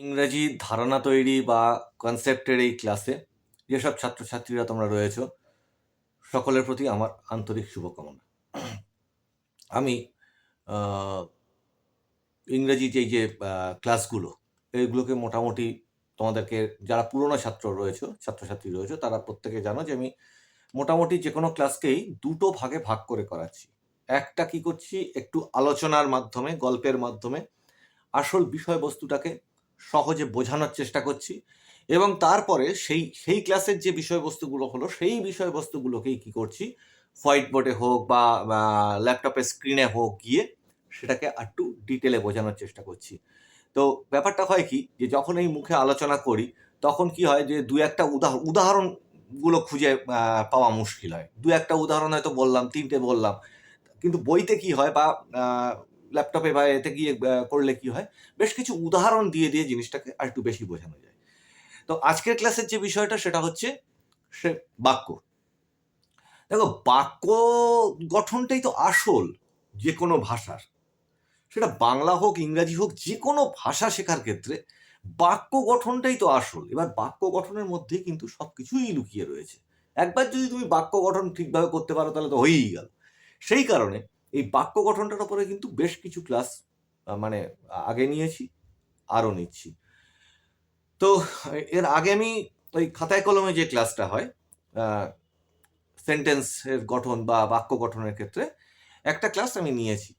ইংরাজি ধারণা তৈরি বা কনসেপ্টের এই ক্লাসে যেসব ছাত্রছাত্রীরা তোমরা রয়েছো, সকলের প্রতি আমার আন্তরিক শুভকামনা। আমি ইংরেজি যেই যে ক্লাসগুলো এইগুলোকে মোটামুটি তোমাদেরকে, যারা পুরনো ছাত্র রয়েছে, ছাত্রছাত্রী রয়েছে, তারা প্রত্যেকে জানো যে আমি মোটামুটি যে কোনো ক্লাসকেই দুটো ভাগে ভাগ করে করাচ্ছি। একটা কি করছি, একটু আলোচনার মাধ্যমে, গল্পের মাধ্যমে, আসল বিষয়বস্তুটাকে সহজে বোঝানোর চেষ্টা করছি। এবং তারপরে সেই সেই ক্লাসের যে বিষয়বস্তুগুলো হলো, সেই বিষয়বস্তুগুলোকেই কি করছি? হোয়াইট বোর্ডে হোক বা ল্যাপটপের স্ক্রিনে হোক গিয়ে সেটাকে একটু ডিটেলে বোঝানোর চেষ্টা করছি। তো ব্যাপারটা হয় কি যে, যখন এই মুখে আলোচনা করি, তখন কি হয় যে, দু একটা উদাহরণ উদাহরণগুলো খুঁজে পাওয়া মুশকিল হয়। দু একটা উদাহরণ হয়তো বললাম, তিনটে বললাম। কিন্তু বইতে কি হয় বা ল্যাপটপে বা এতে গিয়ে করলে কি হয়? বেশ কিছু উদাহরণ দিয়ে দিয়ে জিনিসটাকে আর একটু বেশি বোঝানো যায়। তো আজকের ক্লাসের যে বিষয়টা, সেটা হচ্ছে সে বাক্য। দেখো, বাক্য গঠনটাই তো আসল যে কোনো ভাষার। সেটা বাংলা হোক, ইংরাজি হোক যে কোনো ভাষা শেখার ক্ষেত্রে বাক্য গঠনটাই তো আসল। এবার বাক্য গঠনের মধ্যে কিন্তু সব কিছুই লুকিয়ে রয়েছে। একবার যদি তুমি বাক্য গঠন ঠিকভাবে করতে পারো, তাহলে তো হয়েই গেল। সেই কারণে এই বাক্য গঠনটার উপরে কিন্তু বেশ কিছু ক্লাস মানে আগে নিয়েছি, আরও নিচ্ছি। তো, এর আগে আমি ওই খাতায় কলমে যে ক্লাসটা হয় সেন্টেন্সের গঠন বা বাক্য গঠনের ক্ষেত্রে একটা ক্লাস আমি নিয়েছি।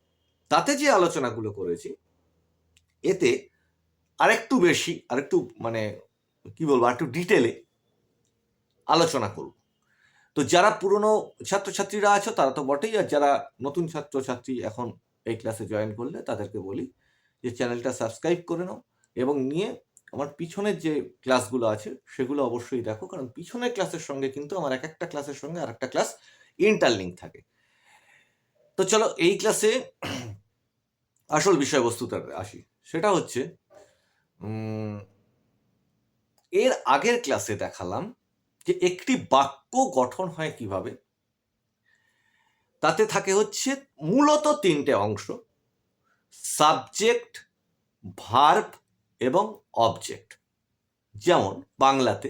তাতে যে আলোচনাগুলো করেছি, এতে আরেকটু বেশি, আরেকটু মানে কি বলব, আরেকটু ডিটেলে আলোচনা করব। তো যারা পুরনো ছাত্রছাত্রীরা আছো, তারা তো বটেই। আর যারা নতুন ছাত্রছাত্রী এখন এই ক্লাসে জয়েন করলে, তাদেরকে বলি যে চ্যানেলটা সাবস্ক্রাইব করে নাও এবং নিয়ে আমার পিছনের যে ক্লাসগুলো আছে, সেগুলো অবশ্যই দেখো। কারণ পিছনের ক্লাসের সঙ্গে কিন্তু আমার এক একটা ক্লাসের সঙ্গে আর একটা ক্লাস ইন্টারলিঙ্ক থাকে। তো চলো, এই ক্লাসে আসল বিষয়বস্তুতে আসি। সেটা হচ্ছে এর আগের ক্লাসে দেখালাম যে একটি বাক্য গঠন হয় কীভাবে, তাতে থাকে হচ্ছে মূলত তিনটে অংশ, সাবজেক্ট, ভার্ব এবং অবজেক্ট। যেমন বাংলাতে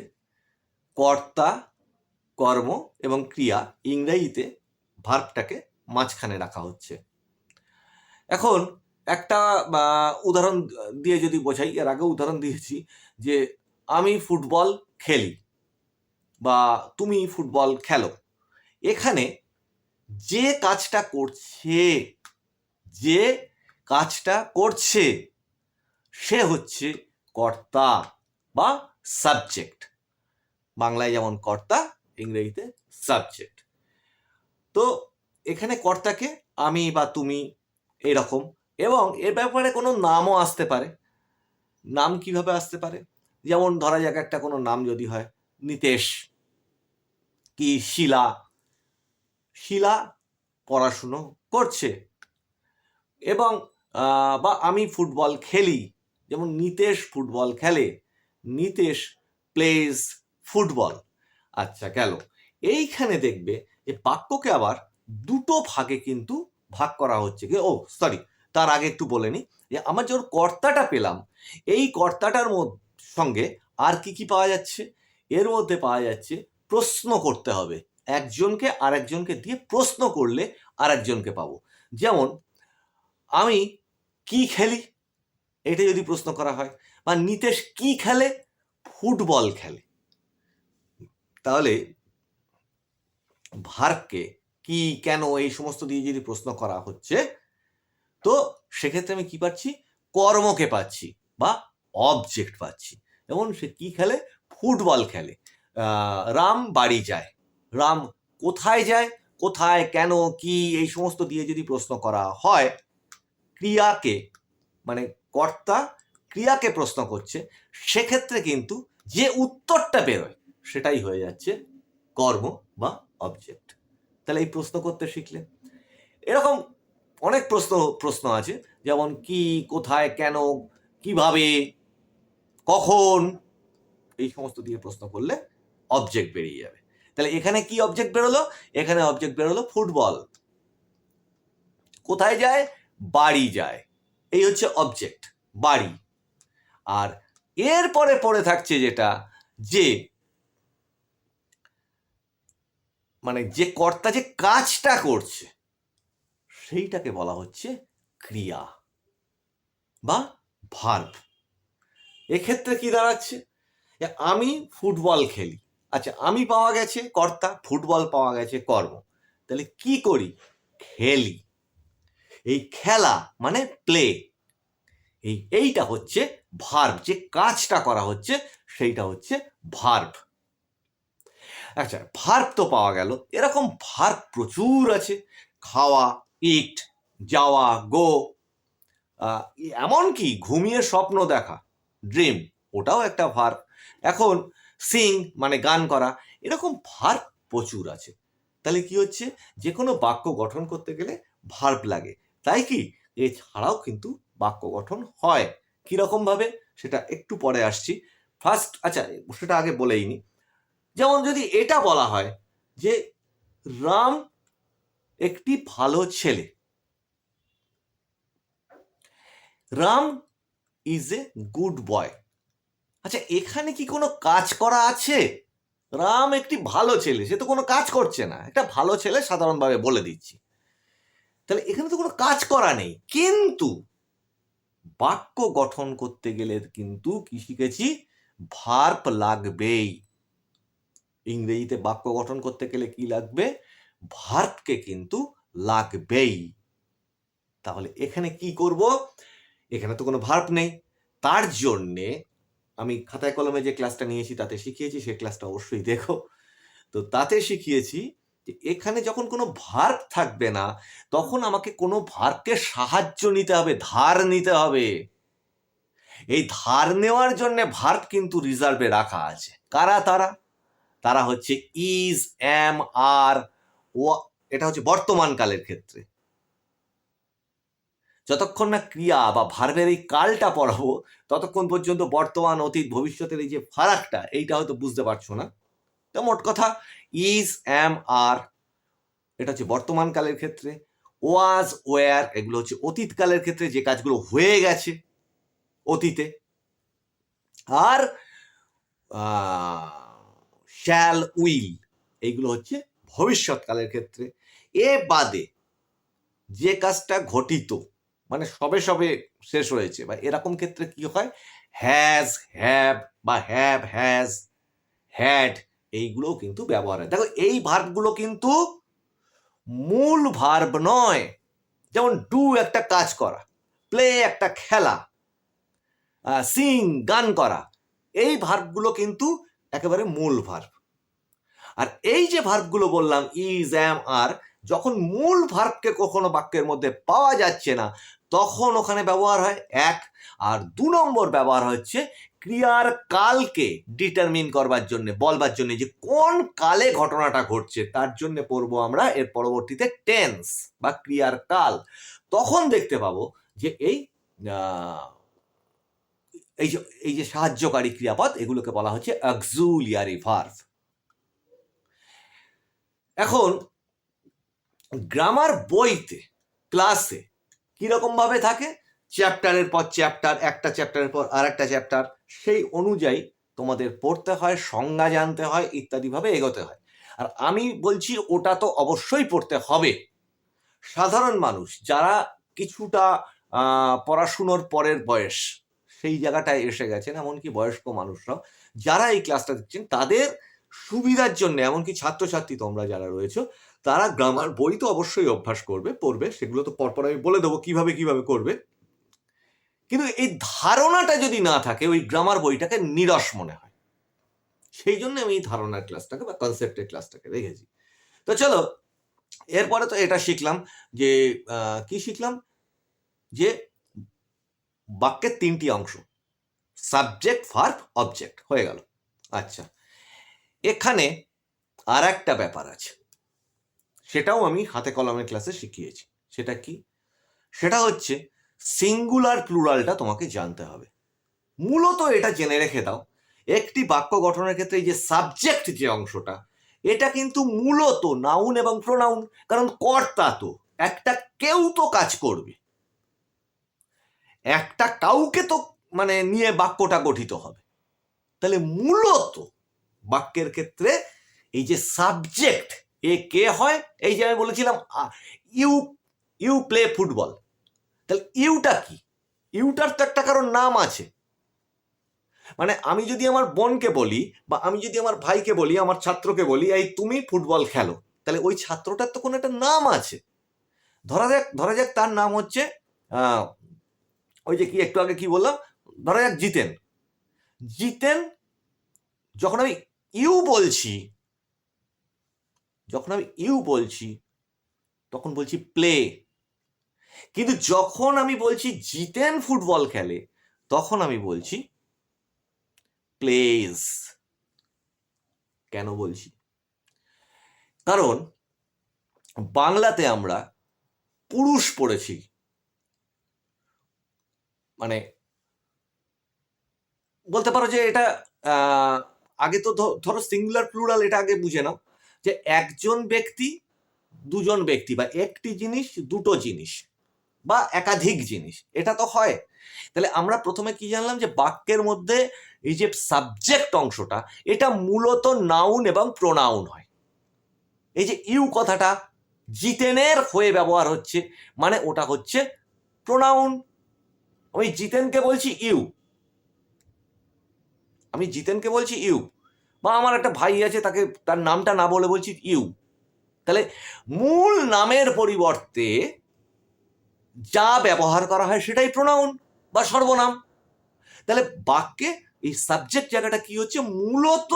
কর্তা, কর্ম এবং ক্রিয়া, ইংরেজিতে ভার্বটাকে মাঝখানে রাখা হচ্ছে। এখন একটা উদাহরণ দিয়ে যদি বোঝাই, এর আগে উদাহরণ দিয়েছি যে আমি ফুটবল খেলি। বা তুমি ফুটবল খেলো। এখানে যে কাজটা করছে, যে কাজটা করছে, সে হচ্ছে কর্তা বা সাবজেক্ট বাংলায় যেমন কর্তা, ইংরেজিতে সাবজেক্ট তো এখানে কর্তাকে আমি বা তুমি এরকম। এবং এর ব্যাপারে কোনো নামও আসতে পারে। নাম কীভাবে আসতে পারে? যেমন ধরা যাক একটা কোনো নাম যদি হয়, নিতেশ। কি শিলা? শিলা পড়াশুনো করছে। এবং বা আমি ফুটবল খেলি। যেমন নিতেশ ফুটবল খেলে। Nitesh plays football. আচ্ছা গেল। এইখানে দেখবে যে বাক্যকে আবার দুটো ভাগে কিন্তু ভাগ করা হচ্ছে ও সরি তার আগে একটু বলে নি যে আমার যখন কর্তাটা পেলাম, এই কর্তাটার সঙ্গে আর কি কি পাওয়া যাচ্ছে? এর মধ্যে পাওয়া যাচ্ছে প্রশ্ন করতে হবে। একজনকে আরেকজনকে দিয়ে প্রশ্ন করলে আরেকজনকে পাবো। যেমন, আমি কি খেলি? এটা যদি প্রশ্ন করা হয়। বা নিতেশ কি খেলে? ফুটবল খেলে। তাহলে ভার্বকে কি, কেন এই সমস্ত দিয়ে যদি প্রশ্ন করা হচ্ছে, তো সেক্ষেত্রে আমি কি পাচ্ছি? কর্মকে পাচ্ছি বা অবজেক্ট পাচ্ছি। যেমন সে কি খেলে? ফুটবল খেলে। রাম বাড়ি যায়। রাম কোথায় যায়? কোথায়, কেন, কি, এই সমস্ত দিয়ে যদি প্রশ্ন করা হয়, ক্রিয়াকে মানে কর্তা ক্রিয়াকে প্রশ্ন করছে, সেক্ষেত্রে কিন্তু যে উত্তরটা বেরোয়, সেটাই হয়ে যাচ্ছে কর্ম বা অবজেক্ট তাহলে এই প্রশ্ন করতে শিখলে এরকম অনেক প্রশ্ন প্রশ্ন আছে, যেমন কি, কোথায়, কেন, কীভাবে, কখন, এই সমস্ত দিয়ে প্রশ্ন করলে অবজেক্ট বেরিয়ে যাবে। তাহলে এখানে কি অবজেক্ট বেরোলো? এখানে অবজেক্ট বেরোলো ফুটবল। কোথায় যায়? বাড়ি যায়। এই হচ্ছে অবজেক্ট বাড়ি। আর এরপরে পড়ে থাকছে যেটা, যে মানে যে কর্তা যে কাজটা করছে, সেইটাকে বলা হচ্ছে ক্রিয়া বা ভার্ব এক্ষেত্রে কি দাঁড়াচ্ছে? আমি ফুটবল খেলি। আচ্ছা আমি পাওয়া গেছে কর্তা, ফুটবল পাওয়া গেছে কর্ম। তাহলে কি করি? খেলি। এই খেলা মানে প্লে এই, এইটা হচ্ছে ভার্ব যে কাজটা করা হচ্ছে সেইটা হচ্ছে ভার্ব আচ্ছা ভার্ব তো পাওয়া গেল। এরকম ভার্ব প্রচুর আছে। খাওয়া ইট যাওয়া গো এমনকি ঘুমিয়ে স্বপ্ন দেখা ড্রিম ওটাও একটা ভার্ব এখন সিং মানে গান করা, এরকম ভার্ব প্রচুর আছে। তাহলে কি হচ্ছে? যে কোনো বাক্য গঠন করতে গেলে ভার্ব লাগে। তাই কি? এছাড়াও কিন্তু বাক্য গঠন হয়। কীরকম ভাবে সেটা একটু পরে আসছি। ফার্স্ট আচ্ছা সেটা আগে বলেই নি। যেমন যদি এটা বলা হয় যে, রাম একটি ভালো ছেলে। Ram is a good boy আচ্ছা এখানে কি কোনো কাজ করা আছে? রাম একটি ভালো ছেলে, সে তো কোনো কাজ করছে না। একটা ভালো ছেলে সাধারণভাবে বলে দিচ্ছি। তাহলে এখানে তো কোনো কাজ করা নেই। কিন্তু বাক্য গঠন করতে গেলে কিন্তু কি শিখেছি? ভার্ব লাগবেই। ইংরেজিতে বাক্য গঠন করতে গেলে কি লাগবে? ভার্বকে কিন্তু লাগবেই। তাহলে এখানে কি করব? এখানে তো কোনো ভার্ব নেই। তার জন্যে আমি খাতায় কলমে যে ক্লাসটা নিয়েছি, তাতে শিখিয়েছি সেই ক্লাসটা অবশ্যই দেখো। তো তাতে শিখিয়েছি যে এখানে যখন কোনো ভার্ব থাকবে না, তখন আমাকে কোনো ভার্বকে সাহায্য নিতে হবে, ধার নিতে হবে। এই ধার নেওয়ার জন্য ভার্ব কিন্তু রিজার্ভে রাখা আছে। কারা? তারা? তারা হচ্ছে ইজ এম আর ও, এটা হচ্ছে বর্তমান কালের ক্ষেত্রে। যতক্ষণ না ক্রিয়া বা ভার্বের এই কালটা পড়াবো, ততক্ষণ পর্যন্ত বর্তমান, অতীত, ভবিষ্যতের এই যে ফারাকটা, এইটা হয়তো বুঝতে পারছ না। তো মোট কথা ইজ এম আর এটা হচ্ছে বর্তমান কালের ক্ষেত্রে ওয়াজ ওয়ার এগুলো হচ্ছে অতীতকালের ক্ষেত্রে যে কাজগুলো হয়ে গেছে অতীতে, আর শ্যাল উইল এইগুলো হচ্ছে ভবিষ্যৎকালের ক্ষেত্রে। এ বাদে যে কাজটা ঘটিত মানে সবে সবে শেষ হয়েছে। বা এরকম ক্ষেত্রে কি হয়? হ্যাজ হ্যাভ বা হ্যাভ হ্যাজ হ্যাড এইগুলোও কিন্তু ব্যবহার হয়। দেখো, এই ভার্বগুলো কিন্তু মূল ভার্ব নয়। যেমন ডু একটা কাজ করা প্লে একটা খেলা সিং গান করা, এই ভার্বগুলো কিন্তু একেবারে মূল ভার্ব আর এই যে ভার্বগুলো বললাম ইজ অ্যাম আর যখন মূল ভার্বকে কখনো বাক্যের মধ্যে পাওয়া যাচ্ছে না তখন ওখানে ব্যবহার হয় এক। আর দু নম্বর ব্যবহার হচ্ছে ক্রিয়ার কালকে ডিটারমিন করবার জন্য, বলবার জন্য যে কোন কালে ঘটনাটা ঘটছে, তার জন্য পড়ব আমরা এর পরবর্তীতে টেন্স বা ক্রিয়ার কাল। তখন দেখতে পাবো যে এই এই যে এই যে সাহায্যকারী ক্রিয়াপদ, এগুলোকে বলা হচ্ছে অক্সুলিয়ারি ভার্ভ এখন গ্রামার বইতে ক্লাসে কীরকম ভাবে থাকে? চ্যাপ্টারের পর চ্যাপ্টার, একটা চ্যাপ্টারের পর আর একটা চ্যাপ্টার, সেই অনুযায়ী তোমাদের পড়তে হয়, সংজ্ঞা জানতে হয় ইত্যাদিভাবে এগোতে হয়। আর আমি বলছি, ওটা তো অবশ্যই পড়তে হবে। সাধারণ মানুষ, যারা কিছুটা পড়াশুনোর পরের বয়স, সেই জায়গাটায় এসে গেছেন, এমনকি বয়স্ক মানুষরাও, যারা এই ক্লাসটা দিচ্ছেন তাদের সুবিধার জন্য, এমনকি ছাত্রছাত্রী তোমরা যারা রয়েছে তারা গ্রামার বই তো অবশ্যই অভ্যাস করবে, পড়বে, সেগুলো তো পরপর আমি বলে দেবো কীভাবে কীভাবে করবে। কিন্তু এই ধারণাটা যদি না থাকে, ওই গ্রামার বইটাকে নিরস মনে হয়। সেই জন্য আমি এই ধারণার ক্লাসটাকে বা কনসেপ্টের ক্লাসটাকে রেখেছি। তো চলো, এরপরে তো এটা শিখলাম যে কি শিখলাম? যে বাক্যের তিনটি অংশ সাবজেক্ট ভার্ব অবজেক্ট হয়ে গেল। আচ্ছা এখানে আর একটা ব্যাপার আছে। সেটাও আমি হাতে কলমের ক্লাসে শিখিয়েছি। সেটা কি? সেটা হচ্ছে সিঙ্গুলার প্লুরালটা তোমাকে জানতে হবে। মূলত এটা জেনে রেখে দাও, একটি বাক্য গঠনের ক্ষেত্রে এই যে সাবজেক্ট যে অংশটা, এটা কিন্তু মূলত নাউন এবং প্রোনাউন কারণ কর্তা তো, একটা কেউ তো কাজ করবে। একটা কাউকে তো মানে নিয়ে বাক্যটা গঠিত হবে। তাহলে মূলত বাক্যের ক্ষেত্রে এই যে সাবজেক্ট এ কে হয়? এই যে আমি বলেছিলাম ইউ ইউ প্লে ফুটবল। তাহলে ইউটা কি? ইউটার তো একটা কারোর নাম আছে। মানে আমি যদি আমার বোনকে বলি বা আমি যদি আমার ভাইকে বলি, আমার ছাত্রকে বলি, এই তুমি ফুটবল খেলো। তাহলে ওই ছাত্রটার তো কোনো একটা নাম আছে। ধরা যাক ধরা যাক তার নাম হচ্ছে ওই যে কি, একটু আগে কি বললাম? ধরা যাক জিতেন। জিতেন, যখন আমি ইউ বলছি যখন আমি ইউ বলছি, তখন বলছি প্লে কিন্তু যখন আমি বলছি জিতেন ফুটবল খেলে, তখন আমি বলছি প্লেজ কেন বলছি? কারণ বাংলাতে আমরা পুরুষ পড়েছি। মানে বলতে পারো যে এটা আগে তো ধরো সিঙ্গুলার প্লুরাল এটা আগে বুঝে নাও। যে একজন ব্যক্তি দুজন ব্যক্তি বা একটি জিনিস, দুটো জিনিস বা একাধিক জিনিস, এটা তো হয়। তাহলে আমরা প্রথমে কি জানলাম যে বাক্যের মধ্যে এই যে সাবজেক্ট অংশটা, এটা মূলত নাউন এবং প্রোনাউন হয়। এই যে ইউ কথাটা জিতেনের হয়ে ব্যবহার হচ্ছে মানে ওটা হচ্ছে প্রোনাউন আমি জিতেনকে বলছি ইউ। আমি জিতেনকে বলছি ইউ। বা আমার একটা ভাই আছে, তাকে তার নামটা না বলে বলছি ইউ। তাহলে মূল নামের পরিবর্তে যা ব্যবহার করা হয় সেটাই প্রোনাউন বা সর্বনাম। তাহলে বাক্যে এই সাবজেক্ট জায়গাটা কি হচ্ছে? মূলত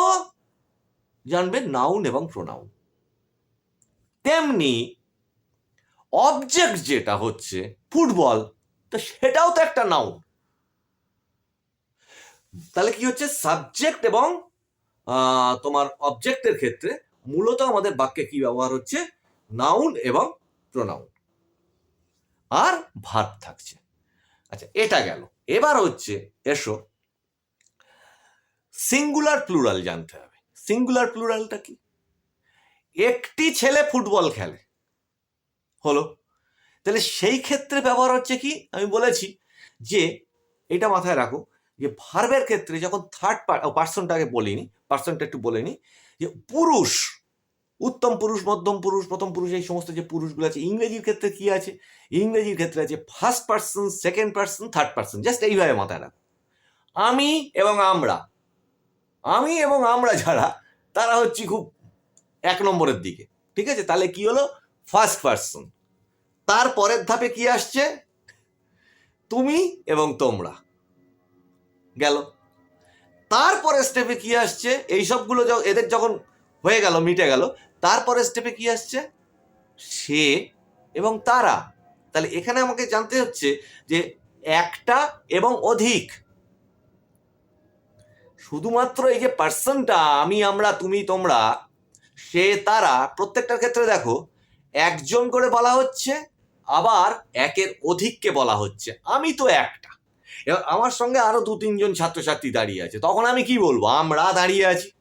জানবে নাউন এবং প্রোনাউন তেমনি অবজেক্ট যেটা হচ্ছে ফুটবল, তো সেটাও তো একটা নাউন তাহলে কি হচ্ছে? সাবজেক্ট এবং তোমার অবজেক্টের ক্ষেত্রে মূলত আমাদের বাক্যে কি ব্যবহার হচ্ছে? নাউন এবং প্রোনাউন আর ভার্ব থাকছে। আচ্ছা এটা গেল। এবার হচ্ছে, এসো। সিঙ্গুলার প্লুরাল জানতে হবে। সিঙ্গুলার প্লুরালটা কি? একটি ছেলে ফুটবল খেলে। হলো। তাহলে সেই ক্ষেত্রে ব্যবহার হচ্ছে কি? আমি বলেছি যে, এটা মাথায় রাখো যে ভার্বের ক্ষেত্রে যখন থার্ড পার্সনটাকে বলিনি পার্সনটা একটু বলিনি যে পুরুষ, উত্তম পুরুষ, মধ্যম পুরুষ, প্রথম পুরুষ, এই সমস্ত যে পুরুষগুলো আছে, ইংরেজির ক্ষেত্রে কি আছে? ইংরেজির ক্ষেত্রে আছে first person second person third person just এইভাবে মাথায় রাখো। আমি এবং আমরা, আমি এবং আমরা যারা, তারা হচ্ছে খুব এক নম্বরের দিকে, ঠিক আছে? তাহলে কি হলো? ফার্স্ট পার্সন তার পরের ধাপে কি আসছে? তুমি এবং তোমরা। গেল। তারপরে স্টেপে কি আসছে? এই সবগুলো এদের যখন হয়ে গেল, মিটে গেল, তারপরে স্টেপে কি আসছে? সে এবং তারা। তাহলে এখানে আমাকে জানতে হচ্ছে যে একটা এবং অধিক। শুধুমাত্র এই যে পার্সনটা, আমি, আমরা, তুমি, তোমরা, সে, তারা, প্রত্যেকটার ক্ষেত্রে দেখো, একজন করে বলা হচ্ছে, আবার একের অধিককে বলা হচ্ছে। আমি তো একটা। এবার আমার সঙ্গে আরও দু, তিনজন ছাত্রছাত্রী দাঁড়িয়ে আছে। তখন আমি কি বলব? আমরা দাঁড়িয়ে আছি।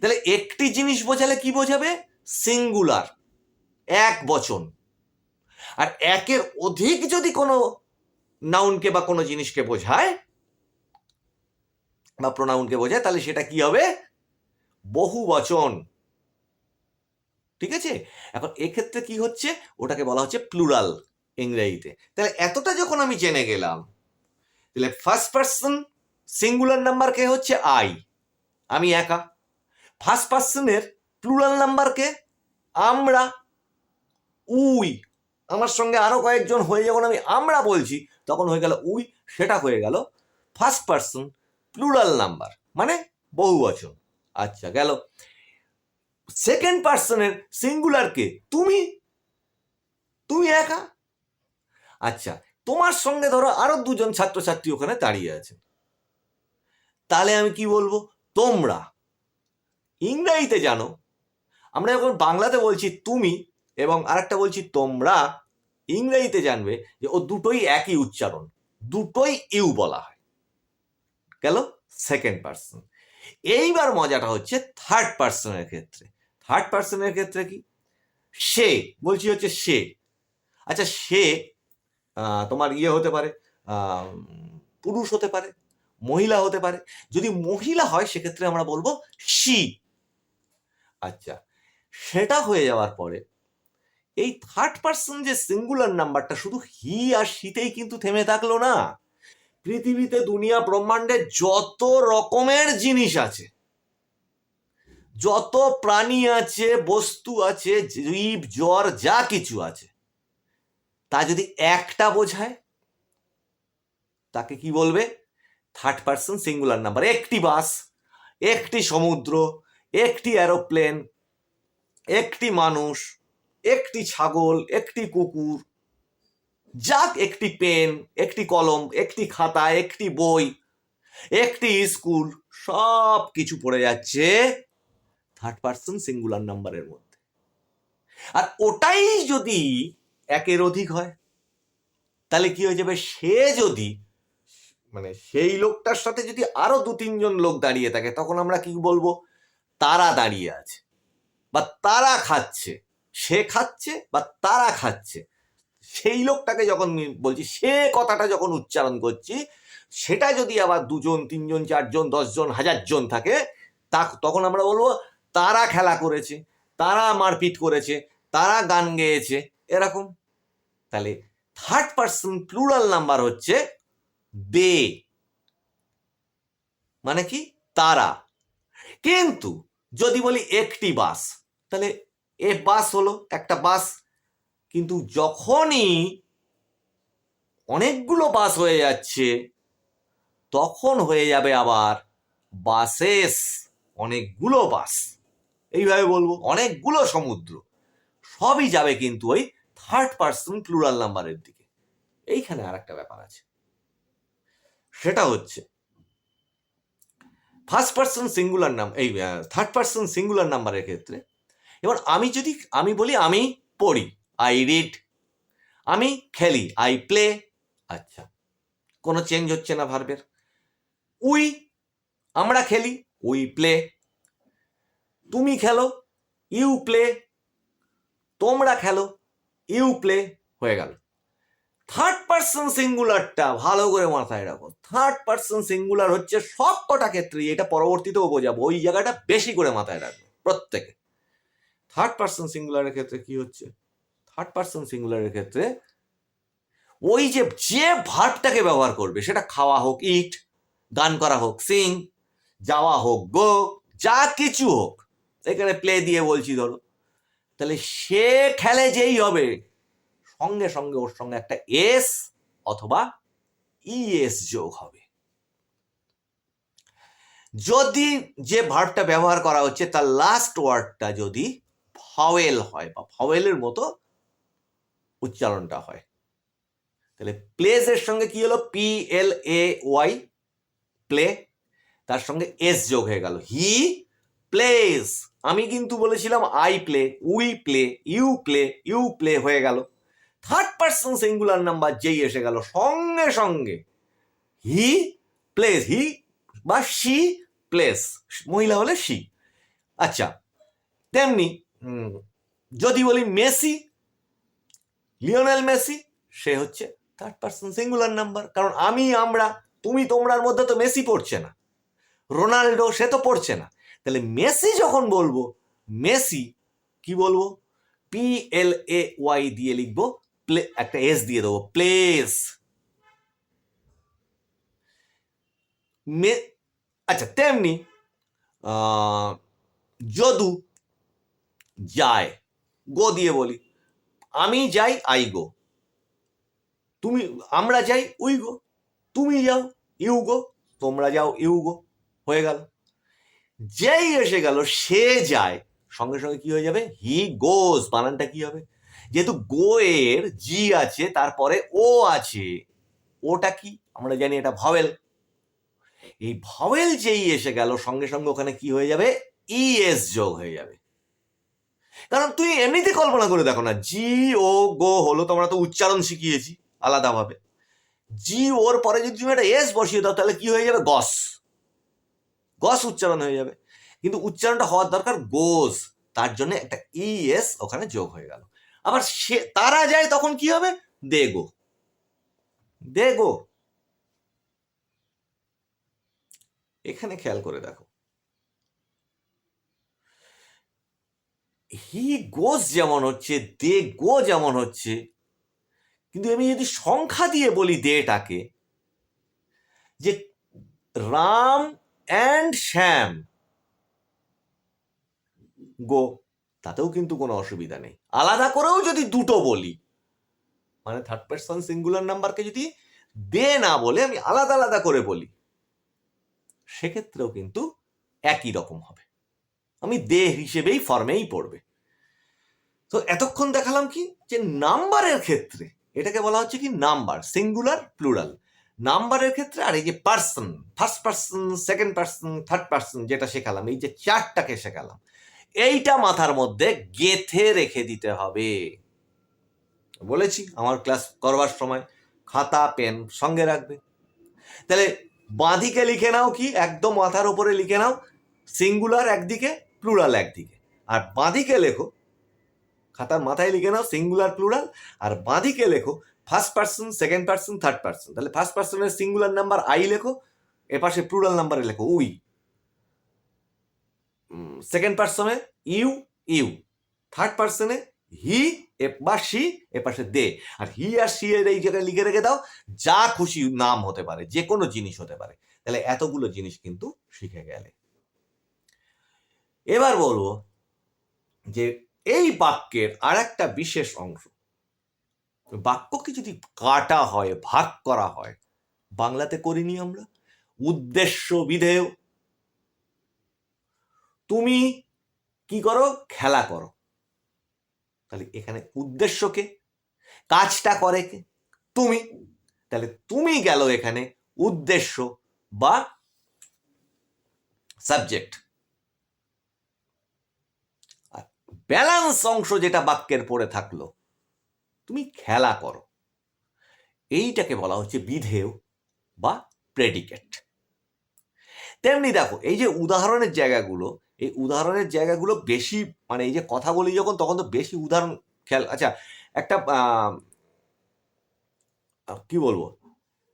তাহলে একটি জিনিস বোঝালে কি বোঝাবে? সিঙ্গুলার এক বচন। আর একের অধিক যদি কোনো নাউনকে বা কোনো জিনিসকে বোঝায়, বা প্রোনাউনকে বোঝায়, তাহলে সেটা কি হবে? বহু বচন। ঠিক আছে? এখন এক্ষেত্রে কি হচ্ছে? ওটাকে বলা হচ্ছে প্লুরাল ইংরেজিতে। তাহলে এতটা যখন আমি জেনে গেলাম, তাহলে ফার্স্ট পার্সন সিঙ্গুলার নাম্বার কে হচ্ছে আই আমি একা। ফার্স্ট পার্সনের প্লুরাল নাম্বার কে আমরা উই। আমার সঙ্গে আরও কয়েকজন হয়ে যখন আমি আমরা বলছি, তখন হয়ে গেল উই, সেটা হয়ে গেল ফার্স্ট পার্সন প্লুরাল নাম্বার মানে বহু বচন। আচ্ছা গেল। সেকেন্ড পার্সনের সিঙ্গুলারকে তুমি? তুমি একা? আচ্ছা তোমার সঙ্গে ধরো আরও দুজন ছাত্রছাত্রী ওখানে দাঁড়িয়ে আছে। তাহলে আমি কি বলব? তোমরা, ইংরাজিতে জানো, আমরা যখন বাংলাতে বলছি তুমি এবং আরেকটা বলছি তোমরা, ইংরেজিতে জানবে যে ও দুটোই একই উচ্চারণ, দুটোই ইউ বলা হয়। গেল সেকেন্ড পার্সন এইবার মজাটা হচ্ছে থার্ড পার্সনের ক্ষেত্রে। থার্ড পার্সনের ক্ষেত্রে কি? সে, বলছি হচ্ছে সে। আচ্ছা সে তোমার ইয়ে হতে পারে পুরুষ হতে পারে, মহিলা হতে পারে। যদি মহিলা হয়, সেক্ষেত্রে আমরা বলব শি আচ্ছা সেটা হয়ে যাওয়ার পরে এই থার্ড পার্সন যে সিঙ্গুলার নাম্বারটা শুধু হি আর শীতেই কিন্তু থেমে থাকল না। পৃথিবীতে দুনিয়া ব্রহ্মাণ্ডে যত রকমের জিনিস আছে, যত প্রাণী আছে, বস্তু আছে, জীব, জ্বর, যা কিছু আছে তা যদি একটা বোঝায়, তাকে কি বলবে? থার্ড পার্সন সিঙ্গুলার নাম্বার একটি বাস, একটি সমুদ্র, একটি অ্যারোপ্লেন একটি মানুষ, একটি ছাগল, একটি কুকুর, যাক একটি পেন, একটি কলম, একটি খাতা, একটি বই, একটি স্কুল, সব কিছু পড়ে যাচ্ছে থার্ড পার্সন সিঙ্গুলার নাম্বারের মধ্যে। আর ওটাই যদি একের অধিক হয়। তাহলে কি হয়ে যাবে? সে যদি মানে সেই লোকটার সাথে যদি আরও দু তিনজন লোক দাঁড়িয়ে থাকে, তখন আমরা কি বলব? তারা দাঁড়িয়ে আছে। বা তারা খাচ্ছে। সে খাচ্ছে বা তারা খাচ্ছে। সেই লোকটাকে যখন বলছি, সে কথাটা যখন উচ্চারণ করছি, সেটা যদি আবার দুজন, তিনজন, চারজন, দশজন হাজার জন থাকে, তা তখন আমরা বলব, তারা খেলা করেছে, তারা মারপিট করেছে, তারা গান গেয়েছে। এরকম? তাহলে থার্ড পার্সন প্লুরাল নাম্বার হচ্ছে দে মানে কি? তারা। কিন্তু যদি বলি একটি বাস, তাহলে এ বাস হলো একটা বাস, কিন্তু যখনই অনেকগুলো বাস হয়ে যাচ্ছে, তখন হয়ে যাবে আবার বাসেস, অনেকগুলো বাস। এইভাবে বলব, অনেকগুলো সমুদ্র। সবই যাবে কিন্তু ওই থার্ড পার্সন প্লুরাল নাম্বারের দিকে। এইখানে আর একটা ব্যাপার আছে। সেটা হচ্ছে ফার্স্ট পার্সন সিঙ্গুলার নাম এই থার্ড পার্সন সিঙ্গুলার নাম্বারের ক্ষেত্রে, এবার আমি যদি, আমি বলি আমি পড়ি আই রিড আমি খেলি আই প্লে আচ্ছা কোনো চেঞ্জ হচ্ছে না ভার্বের উই, আমরা খেলি, উই প্লে তুমি খেলো ইউ প্লে তোমরা খেলো ইউ প্লে হয়ে গেল। থার্ড পার্সন সিঙ্গুলারটা ভালো করে মাথায় রাখো। থার্ড পার্সন সিঙ্গুলার হচ্ছে সব কটা ক্ষেত্রে এটা পরবর্তীতেও বোঝাবো, ওই জায়গাটা বেশি করে মাথায় রাখবে, প্রত্যেকে। থার্ড পার্সন সিঙ্গুলারের ক্ষেত্রে কি হচ্ছে? থার্ড পার্সন সিঙ্গুলারের ক্ষেত্রে ওই যে যে ভার্বটাকে ব্যবহার করবে, সেটা খাওয়া হোক ইট গান করা হোক সিং যাওয়া হোক গো যা কিছু হোক, এখানে প্লে দিয়ে বলছি ধরো। তাহলে সে খেলে যেই হবে? সঙ্গে সঙ্গে ওর সঙ্গে একটা এস অথবা ইএস যোগ হবে। যদি যে ভার্বটা ব্যবহার করা হচ্ছে, তার লাস্ট ওয়ার্ডটা যদি ফাওয়েল হয় বা ফাওয়েলের মতো উচ্চারণটা হয়, তাহলে প্লেস এর সঙ্গে কি হলো? P L A Y play তার সঙ্গে এস যোগ হয়ে গেল। হি প্লেস আমি কিন্তু বলেছিলাম I play we play you play you play হয়ে গেল। থার্ড পার্সন সিঙ্গুলার নাম্বার যেই এসে গেল। সঙ্গে সঙ্গে হি প্লেস হি বা শি প্লেস মহিলা হলে শি আচ্ছা তেমনি যদি বলি মেসি, লিওনেল মেসি, সে হচ্ছে থার্ড পার্সন সিঙ্গুলার নাম্বার কারণ আমি, আমরা, তুমি, তোমরার মধ্যে তো মেসি পড়ছে না। রোনাল্ডো, সে তো পড়ছে না। তাহলে মেসি যখন বলব, মেসি কি বলব? পি এল এ ওয়াই দিয়ে লিখব প্লে একটা এস দিয়ে দেবো প্লেস মে আচ্ছা তেমনি যদু যায়, গো দিয়ে বলি, আমি যাই, আই গো। তুমি, আমরা যাই, উই গো। তুমি যাও, ইউ গো। তোমরা যাও, ইউ গো। হয়ে গেল। যেই এসে গেল, সে যায়। সঙ্গে সঙ্গে কি হয়ে যাবে? হি গোজ বানানটা কি হবে? যেহেতু গো এর জি আছে, তারপরে ও আছে ওটা কি? আমরা জানি এটা ভাওয়েল এই ভাওয়েল যেই এসে গেল, সঙ্গে সঙ্গে ওখানে কি হয়ে যাবে? ইএস যোগ হয়ে যাবে। কারণ তুই এমনিতে কল্পনা করে দেখো না জি ও গো হলো, তোমরা তো উচ্চারণ শিখিয়েছি, আলাদাভাবে। জি ওর পরে যদি তুমি একটা এস বসিয়ে দাও, তাহলে কি হয়ে যাবে? গস গস উচ্চারণ হয়ে যাবে। কিন্তু উচ্চারণটা হওয়ার দরকার গোজ তার জন্য একটা ইএস ওখানে যোগ হয়ে গেল। আবার সে, তারা যায় তখন কি হবে? দে গো দে গো এখানে খেয়াল করে দেখো। হি গোস যেমন হচ্ছে, দে গো যেমন হচ্ছে। কিন্তু আমি যদি সংখ্যা দিয়ে বলি দেটাকে, যে রাম অ্যান্ড শ্যাম গো তাতেও কিন্তু কোনো অসুবিধা নেই। আলাদা করেও যদি দুটো বলি মানে থার্ড পার্সন সিঙ্গুলার নাম্বারকে যদি দে না বলে আমি আলাদা আলাদা করে বলি, সেক্ষেত্রেও কিন্তু একই রকম হবে। আমি দে হিসেবেই ফর্মেই পড়বে। তো এতক্ষণ দেখালাম কি? যে নাম্বারের ক্ষেত্রে, এটাকে বলা হচ্ছে কি নাম্বার সিঙ্গুলার প্লুরাল নাম্বারের ক্ষেত্রে আর এই যে person first person second person third person যেটা শেখালাম, এই যে চারটাকে শেখালাম, এইটা মাথার মধ্যে গেথে রেখে দিতে হবে। বলেছি, আমার ক্লাস করবার সময় খাতা পেন সঙ্গে রাখবে। তাহলে বাঁদিকে লিখে নাও কি, একদম মাথার উপরে লিখে নাও সিঙ্গুলার একদিকে প্লুরাল একদিকে। আর বাঁদিকে লেখো, খাতার মাথায় লিখে নাও সিঙ্গুলার প্লুরাল আর বাঁদিকে লেখো first person second person third person তাহলে ফার্স্ট পার্সনের সিঙ্গুলার নাম্বার আই লেখো, এপাশে প্লুরাল নাম্বারে লেখো, উই। সেকেন্ড পার্সনে ইউ ইউ। থার্ড পার্সনে হি বা সি এপাশে দে। আর হি আর সি এর এই জায়গায় লিখে রেখে দাও, যা খুশি নাম হতে পারে যে কোনো জিনিস হতে পারে। তাহলে এতগুলো জিনিস কিন্তু শিখে গেলে। এবার বলব যে এই বাক্যের আর একটা বিশেষ অংশ বাক্যকে যদি কাটা হয়, ভাগ করা হয়, বাংলাতে করিনি আমরা। উদ্দেশ্য বিধেয়। তুমি কি করো? খেলা করো। তাহলে এখানে উদ্দেশ্যকে কাজটা করে কে? তুমি। তাহলে তুমি গেল এখানে উদ্দেশ্য বা সাবজেক্ট আর ব্যালেন্স অংশ যেটা বাক্যের পড়ে থাকল তুমি খেলা করো। এইটাকে বলা হচ্ছে বিধেয় বা প্রেডিকেট তেমনি দেখো, এই যে উদাহরণের জায়গাগুলো, এই উদাহরণের জায়গাগুলো বেশি মানে এই যে কথা বলি যখন, তখন তো বেশি উদাহরণ খেয়াল আচ্ছা একটা কি বলব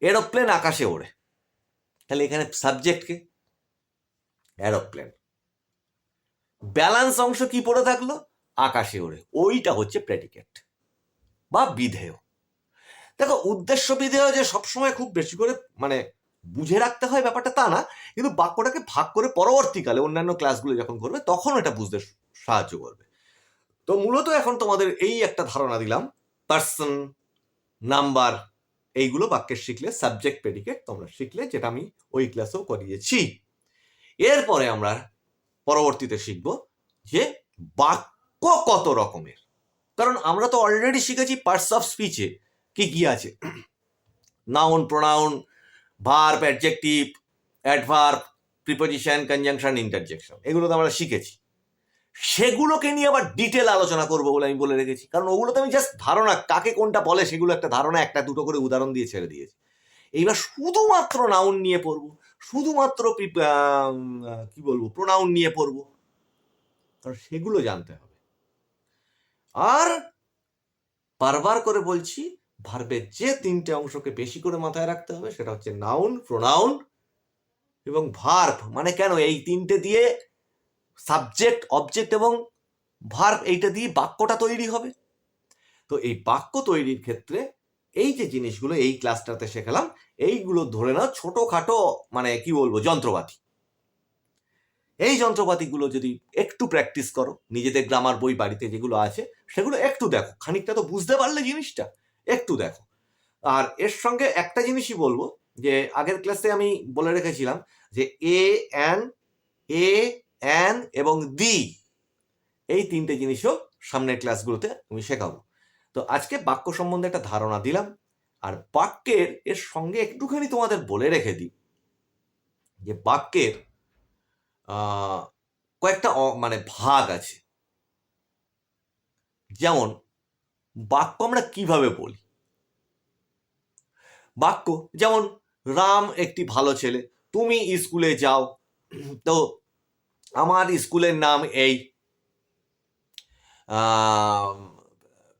এরোপ্লেন আকাশে ওড়ে। তাহলে এখানে সাবজেক্টকে এরোপ্লেন ব্যালান্স অংশ কি পড়ে থাকল? আকাশে ওড়ে। ওইটা হচ্ছে প্রেডিকেট বা বিধেয়। দেখো, উদ্দেশ্য বিধেয় যে সবসময় খুব বেশি করে মানে বুঝে রাখতে হয় ব্যাপারটা তা না, কিন্তু বাক্যটাকে ভাগ করে পরবর্তীকালে অন্যান্য ক্লাসগুলো যখন করবে তখন এটা বুঝতে সাহায্য করবে। তো মূলত এখন তোমাদের এই একটা ধারণা দিলাম পার্সন নাম্বার এইগুলো বাক্যের শিখলে সাবজেক্ট প্রেডিকেট তোমরা শিখলে, যেটা আমি ওই ক্লাসেও করিয়েছি। এরপরে আমরা পরবর্তীতে শিখব যে বাক্য কত রকমের। কারণ আমরা তো অলরেডি শিখেছি পার্টস অফ স্পিচে কি কি আছে। Noun pronoun verb adjective adverb preposition conjunction interjection এগুলো তো আমরা শিখেছি। সেগুলোকে নিয়ে আবার ডিটেল আলোচনা করব বলে আমি বলে রেখেছি। কারণ ওগুলো তো আমি জাস্ট ধারণা, কাকে কোনটা বলে সেগুলো একটা ধারণা, একটা দুটো করে উদাহরণ দিয়ে ছেড়ে দিয়েছি। এইবার শুধুমাত্র নাউন নিয়ে পড়ব, শুধুমাত্র কি বলব প্রোনাউন নিয়ে পড়ব। কারণ সেগুলো জানতে হবে। আর বারবার করে বলছি, ভার্বের যে তিনটে অংশকে বেশি করে মাথায় রাখতে হবে, সেটা হচ্ছে নাউন প্রোনাউন এবং ভার্ব মানে কেন? এই তিনটে দিয়ে সাবজেক্ট অবজেক্ট এবং ভার্ব এইটা দিয়ে বাক্যটা তৈরি হবে। তো এই বাক্য তৈরির ক্ষেত্রে এই যে জিনিসগুলো এই ক্লাসটাতে শেখালাম, এইগুলো ধরে নাও ছোটোখাটো মানে কি বলব, যন্ত্রপাতি। এই যন্ত্রপাতিগুলো যদি একটু প্র্যাকটিস করো, নিজেদের গ্রামার বই বাড়িতে যেগুলো আছে, সেগুলো একটু দেখো। খানিকটা তো বুঝতে পারলে জিনিসটা, একটু দেখো। আর এর সঙ্গে একটা জিনিসই বলব, যে আগের ক্লাসে আমি বলে রেখেছিলাম যে এ অ্যান এ অ্যান এবং দি এই তিনটে জিনিসও সামনের ক্লাসগুলোতে আমি শেখাবো। তো আজকে বাক্য সম্বন্ধে একটা ধারণা দিলাম, আর বাক্যের এর সঙ্গে একটুখানি তোমাদের বলে রেখে দিই। যে বাক্যের কয়েকটা মানে ভাগ আছে। যেমন, বাক্য আমরা কীভাবে বলি? বাক্য, যেমন, রাম একটি ভালো ছেলে, তুমি স্কুলে যাও। তো, আমার স্কুলের নাম এই।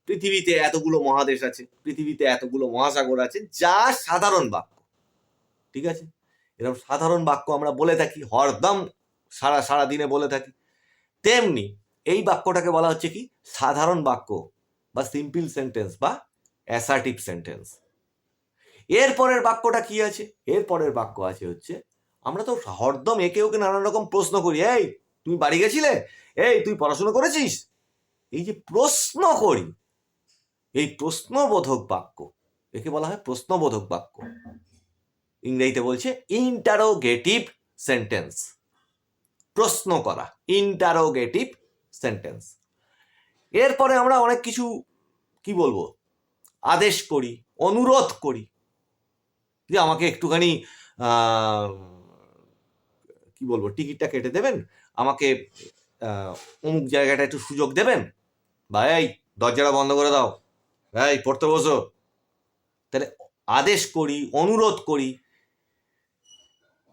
পৃথিবীতে এতগুলো মহাদেশ আছে, পৃথিবীতে এতগুলো মহাসাগর আছে, যা সাধারণ বাক্য। ঠিক আছে? এরকম সাধারণ বাক্য আমরা বলে থাকি, হরদম। সারা সারা দিনে বলে থাকি। তেমনি এই বাক্যটাকে বলা হচ্ছে কি? সাধারণ বাক্য বা সিম্পল সেন্টেন্স বা অ্যাসার্টিভ সেন্টেন্স এর পরের বাক্যটা কি আছে? এর পরের বাক্য আছে হচ্ছে, আমরা তো হরদম একে ওকে নানান রকম প্রশ্ন করি। এই, তুমি বাড়ি গেছিলে? এই, তুই পড়াশোনা করেছিস? এই যে প্রশ্ন করি, এই প্রশ্নবোধক বাক্য, একে বলা হয় প্রশ্নবোধক বাক্য। ইংরেজিতে বলছে ইন্টারোগেটিভ সেন্টেন্স প্রশ্ন করা ইন্টারোগেটিভ সেন্টেন্স এরপরে আমরা অনেক কিছু, কি বলব, আদেশ করি, অনুরোধ করি যে আমাকে একটুখানি কি বলব, টিকিটটা কেটে দেবেন, আমাকে অমুক জায়গাটা একটু সুযোগ দেবেন। বা এই দরজাটা বন্ধ করে দাও। এই পড়তে বসো। তাহলে আদেশ করি, অনুরোধ করি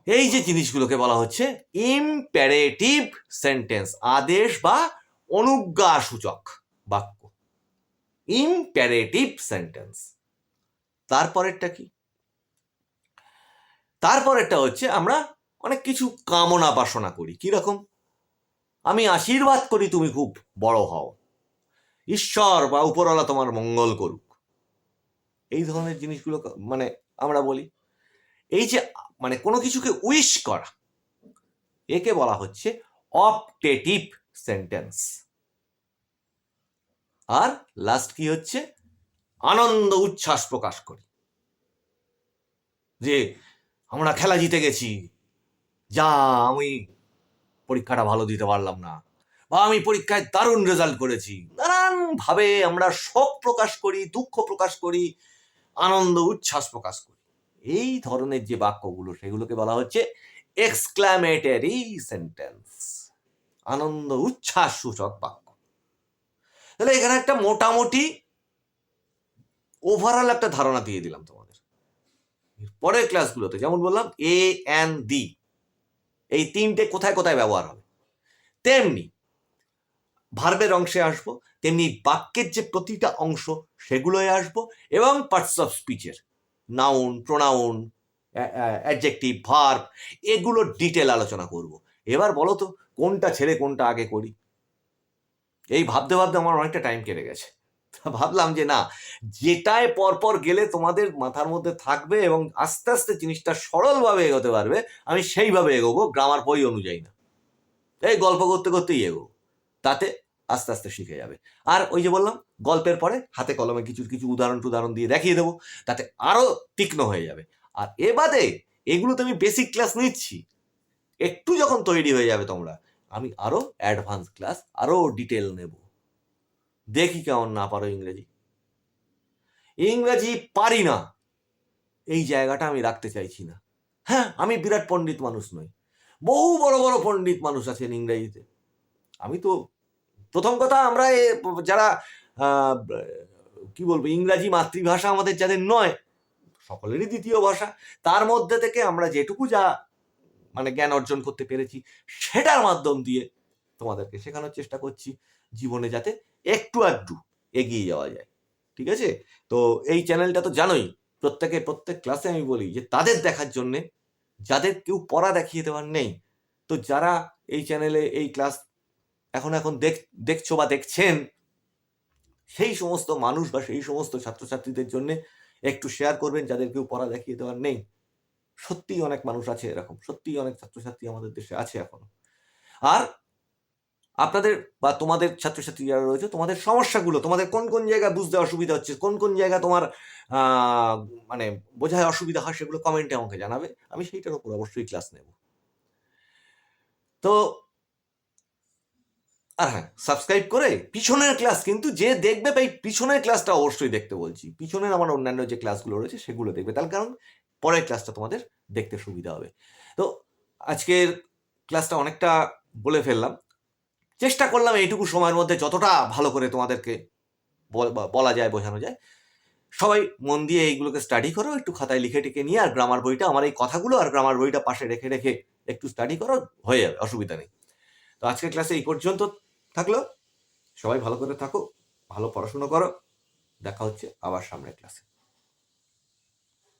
এই যে জিনিসগুলোকে বলা হচ্ছে ইম্প্যারেটিভ সেন্টেন্স আদেশ বা অনুজ্ঞা সূচক বাক্য। ইম্প্যারেটিভ সেন্টেন্স তারপরেরটা কি? তারপরেরটা হচ্ছে আমরা অনেক কিছু কামনা বাসনা করি। কীরকম আমি আশীর্বাদ করি তুমি খুব বড় হও। ঈশ্বর বা উপরওয়ালা তোমার মঙ্গল করুক। এই ধরনের জিনিসগুলো মানে আমরা বলি। এই যে মানে কোনো কিছুকে উইশ করা। একে বলা হচ্ছে অপটেটিভ সেন্টেন্স আর লাস্ট কি হচ্ছে? আনন্দ উচ্ছ্বাস প্রকাশ করি। যে আমরা খেলা জিতে গেছি। যা আমি পরীক্ষাটা ভালো দিতে পারলাম না। বা আমি পরীক্ষায় দারুণ রেজাল্ট করেছি। নানান ভাবে আমরা শোক প্রকাশ করি, দুঃখ প্রকাশ করি, আনন্দ উচ্ছ্বাস প্রকাশ করি। এই ধরনের যে বাক্যগুলো, সেগুলোকে বলা হচ্ছে এক্সক্লামেটারি সেন্টেন্স আনন্দ, উচ্ছ্বাস সূচক বাক্য। তাহলে এখানে একটা মোটামুটি ওভারঅল একটা ধারণা দিয়ে দিলাম তোমাদের। পরের ক্লাসগুলোতে যেমন বললাম এ এন ডি এই তিনটে কোথায় কোথায় ব্যবহার হবে? তেমনি ভার্বের অংশে আসব, তেমনি বাক্যের যে প্রতিটা অংশ, সেগুলোয় আসব এবং পার্টস অফ স্পিচের নাউন প্রোনাউন অ্যাডজেক্টিভ ভার্ব এগুলোর ডিটেল আলোচনা করব। এবার বলো তো, কোনটা ছেড়ে কোনটা আগে করি? এই ভাবতে ভাবতে আমার অনেকটা টাইম কেটে গেছে। ভাবলাম যে না যেটায় পরপর গেলে তোমাদের মাথার মধ্যে থাকবে এবং আস্তে আস্তে জিনিসটা সরলভাবে এগোতে পারবে, আমি সেইভাবে এগোবো গ্রামার বই অনুযায়ী না। এই গল্প করতে করতেই এগোবো। তাতে আস্তে আস্তে শিখে যাবে। আর ওই যে বললাম, গল্পের পরে হাতে কলমে কিছু কিছু উদাহরণ টুদাহরণ দিয়ে দেখিয়ে দেবো, তাতে আরও তীক্ষ্ণ হয়ে যাবে। আর এ বাদে এগুলোতে আমি বেসিক ক্লাস নিচ্ছি। একটু যখন তৈরি হয়ে যাবে তোমরা, আমি আরও অ্যাডভান্স ক্লাস আরও ডিটেল নেব। দেখি কেমন না পারো ইংরেজি। ইংরেজি পারি না। এই জায়গাটা আমি রাখতে চাইছি না। হ্যাঁ আমি বিরাট পণ্ডিত মানুষ নই। বহু বড় বড় পণ্ডিত মানুষ আছেন ইংরেজিতে। আমি তো প্রথম কথা আমরা যারা কি বলব, ইংরাজি মাতৃভাষা আমাদের যাদের নয়, সকলেরই দ্বিতীয় ভাষা, তার মধ্যে থেকে আমরা যেটুকু যা মানে জ্ঞান অর্জন করতে পেরেছি, সেটার মাধ্যম দিয়ে তোমাদেরকে শেখানোর চেষ্টা করছি, জীবনে যাতে একটু একটু এগিয়ে যাওয়া যায়, ঠিক আছে? তো এই চ্যানেলটা তো জানোই, প্রত্যেকে, প্রত্যেক ক্লাসে আমি বলি যে তাদের দেখার জন্যে, যাদের কেউ পড়া দেখিয়ে দেওয়ার নেই, তো যারা এই চ্যানেলে, এই ক্লাস এখন এখন দেখ, দেখছ বা দেখছেন, সেই সমস্ত মানুষ বা সেই সমস্ত ছাত্রছাত্রীদের জন্য একটু শেয়ার করবেন, যাদের কেউ পড়া দেখিয়ে দেওয়ার নেই। সত্যিই অনেক মানুষ আছে এরকম, সত্যিই অনেক ছাত্রছাত্রী আমাদের দেশে আছে এখনও। আর আপনাদের বা তোমাদের ছাত্রছাত্রী যারা রয়েছে, তোমাদের সমস্যাগুলো, তোমাদের কোন কোন জায়গায় বুঝতে অসুবিধা হচ্ছে, কোন কোন জায়গা তোমার মানে বোঝায় অসুবিধা হয় সেগুলো কমেন্টে আমাকে জানাবে, আমি সেইটার উপর অবশ্যই ক্লাস নেব। তো আর হ্যাঁ সাবস্ক্রাইব করে পিছনের ক্লাস কিন্তু যে দেখবে ভাই পিছনের ক্লাসটা অবশ্যই দেখতে বলছি। পিছনের আমার অন্যান্য যে ক্লাসগুলো রয়েছে সেগুলো দেখবে। তার কারণ পরের ক্লাসটা তোমাদের দেখতে সুবিধা হবে। তো আজকের ক্লাসটা অনেকটা বলে ফেললাম। চেষ্টা করলাম এইটুকু সময়ের মধ্যে যতটা ভালো করে তোমাদেরকে বল- যায়, বোঝানো যায়। সবাই মন দিয়ে এইগুলোকে স্টাডি করো, একটু খাতায় লিখে টেকে নিয়ে, আর গ্রামার বইটা, আমার এই কথাগুলো আর গ্রামার বইটা পাশে রেখে রেখে একটু স্টাডি করো, হয়ে যাবে, অসুবিধা নেই। তো আজকের ক্লাসে এই পর্যন্ত। থাকল। সবাই ভালো করে থাকো ভালো পড়াশুনো করো। দেখা হচ্ছে আবার সামনের ক্লাসে